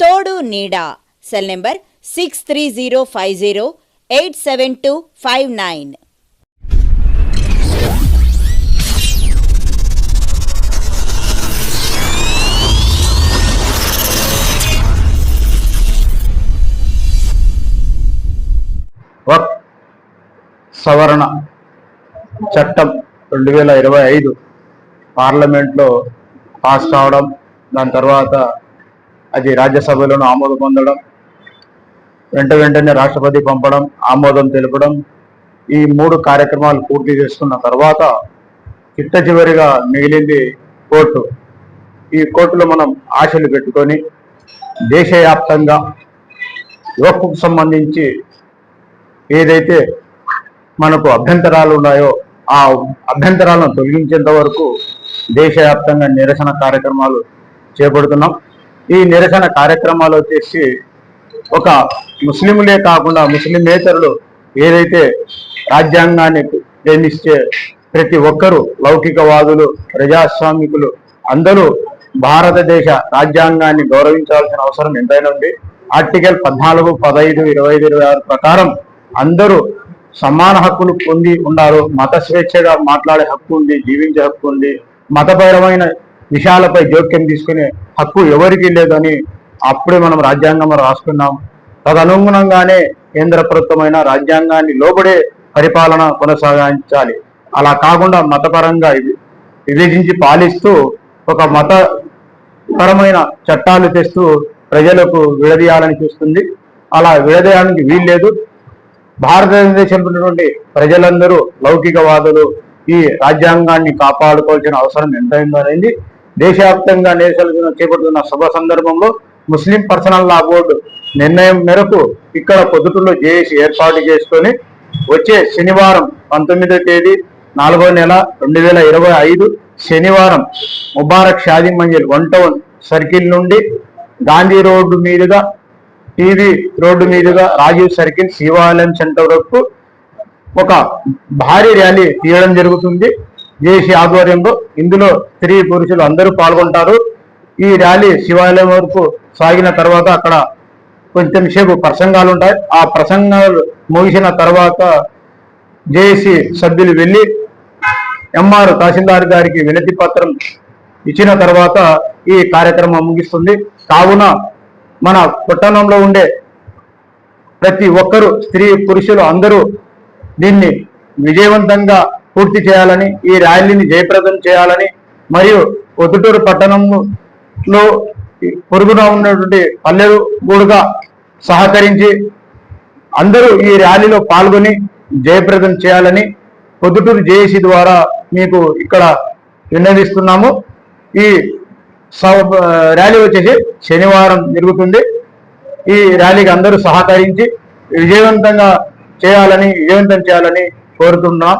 తోడు నీడా. Cell number six three zero five zero eight seven two five nine సవరణ చట్టం రెండు వేల ఇరవై ఐదు పార్లమెంట్లో పాస్ కావడం దాని తర్వాత అది రాజ్యసభలోనూ ఆమోదం పొందడం వెంట వెంటనే రాష్ట్రపతి పంపడం ఆమోదం తెలపడం ఈ మూడు కార్యక్రమాలు పూర్తి చేసుకున్న తర్వాత చిట్ట చివరిగా మిగిలింది కోర్టు. ఈ కోర్టులో మనం ఆశలు పెట్టుకొని దేశవ్యాప్తంగా యువకు సంబంధించి ఏదైతే మనకు అభ్యంతరాలు ఉన్నాయో ఆ అభ్యంతరాలను తొలగించేంత వరకు దేశవ్యాప్తంగా నిరసన కార్యక్రమాలు చేపడుతున్నాం. ఈ నిరసన కార్యక్రమాలు వచ్చేసి ఒక ముస్లింలే కాకుండా ముస్లిమేతరులు ఏదైతే రాజ్యాంగాన్ని ప్రేమిస్తే ప్రతి ఒక్కరూ లౌకికవాదులు ప్రజాస్వామికులు అందరూ భారతదేశ రాజ్యాంగాన్ని గౌరవించాల్సిన అవసరం ఎంతైనా ఉంది. ఆర్టికల్ పద్నాలుగు పదహైదు ఇరవై ఐదు ఇరవై ఆరు ప్రకారం అందరూ సమాన హక్కులు పొంది ఉన్నారు మత స్వేచ్ఛగా మాట్లాడే హక్కు ఉంది జీవించే హక్కు ఉంది. మతపరమైన విషయాలపై జోక్యం తీసుకునే హక్కు ఎవరికీ లేదని అప్పుడే మనం రాజ్యాంగంలో రాసుకున్నాం. తదనుగుణంగానే కేంద్ర ప్రభుత్వమైన రాజ్యాంగాన్ని లోబడే పరిపాలన కొనసాగించాలి. అలా కాకుండా మతపరంగా ఇది విభజించి పాలిస్తూ ఒక మతపరమైన చట్టాలు తెస్తూ ప్రజలకు విడదీయాలని చూస్తుంది. అలా విడదీయడానికి వీల్లేదు. భారతదేశంలో ఉన్నటువంటి ప్రజలందరూ లౌకికవాదులు. ఈ రాజ్యాంగాన్ని కాపాడుకోవాల్సిన అవసరం ఎంతైందో అనేది దేశవ్యాప్తంగా నిరసన చేపడుతున్న సభ సందర్భంలో ముస్లిం పర్సనల్ లా బోర్డు నిర్ణయం మేరకు ఇక్కడ పొద్దుటూరులో జేఏసీ ఏర్పాటు చేసుకొని వచ్చే శనివారం పంతొమ్మిదో తేదీ నాలుగో నెల రెండు వేల ఇరవై ఐదు శనివారం Mubarak Shadi Manzil one town circle నుండి గాంధీ రోడ్డు మీదుగా టీవీ రోడ్డు మీదుగా రాజీవ్ సర్కిల్ శివాలయం సెంటర్ వరకు ఒక భారీ ర్యాలీ తీయడం జరుగుతుంది. జేసీ ఆధ్వర్యంలో ఇందులో స్త్రీ పురుషులు అందరూ పాల్గొంటారు. ఈ ర్యాలీ శివాలయం వరకు సాగిన తర్వాత అక్కడ కొంచెం సేపు ప్రసంగాలు ఉంటాయి. ఆ ప్రసంగాలు ముగిసిన తర్వాత జేఏసీ సభ్యులు వెళ్ళి ఎంఆర్ తహసీల్దార్ గారికి వినతి పత్రం ఇచ్చిన తర్వాత ఈ కార్యక్రమం ముగిస్తుంది. కావున మన పట్టణంలో ఉండే ప్రతి ఒక్కరూ స్త్రీ పురుషులు అందరూ దీన్ని విజయవంతంగా పూర్తి చేయాలని ఈ ర్యాలీని జయప్రదం చేయాలని మరియు పొద్దుటూరు పట్టణంలో పొరుగున ఉన్నటువంటి పల్లెలు గూడుగా సహకరించి అందరూ ఈ ర్యాలీలో పాల్గొని జయప్రదం చేయాలని పొద్దుటూరు జేఏసీ ద్వారా మీకు ఇక్కడ విన్నవిస్తున్నాము. ఈ ర్యాలీ వచ్చేసి శనివారం జరుగుతుంది. ఈ ర్యాలీకి అందరూ సహకరించి విజయవంతంగా చేయాలని విజయవంతం చేయాలని కోరుతున్నాం.